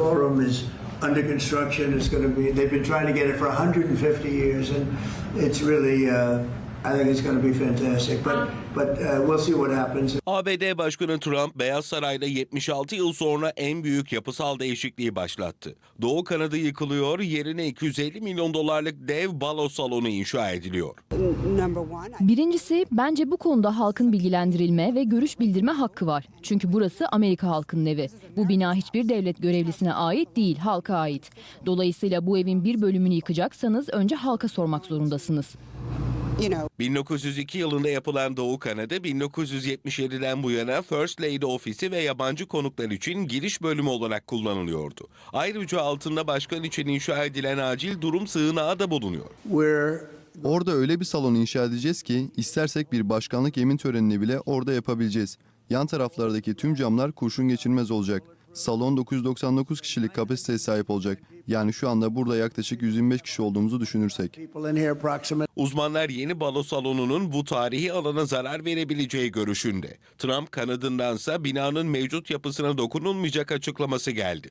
Ballroom is under construction. It's going to be. They've been trying to get it for 150 years, and it's really. Uh, I think it's going to be fantastic. But but uh, we'll see what happens. ABD Başkanı Trump, Beyaz Saray'da 76 yıl sonra en büyük yapısal değişikliği başlattı. Doğu kanadı yıkılıyor, yerine 250 milyon dolarlık dev balo salonu inşa ediliyor. Number one, I Birincisi bence bu konuda halkın bilgilendirilme ve görüş bildirme hakkı var. Çünkü burası Amerika halkının evi. Bu bina hiçbir devlet görevlisine ait değil, halka ait. Dolayısıyla bu evin bir bölümünü yıkacaksanız önce halka sormak zorundasınız. You know, 1902 yılında yapılan Doğu Kanada, 1977'den bu yana First Lady ofisi ve yabancı konuklar için giriş bölümü olarak kullanılıyordu. Ayrıca altında başkan için inşa edilen acil durum sığınağı da bulunuyor. We're Orada öyle bir salon inşa edeceğiz ki istersek bir başkanlık yemin törenini bile orada yapabileceğiz. Yan taraflardaki tüm camlar kurşun geçirmez olacak. Salon 999 kişilik kapasiteye sahip olacak. Yani şu anda burada yaklaşık 125 kişi olduğumuzu düşünürsek. Uzmanlar yeni balo salonunun bu tarihi alana zarar verebileceği görüşünde. Trump kanadındansa binanın mevcut yapısına dokunulmayacak açıklaması geldi.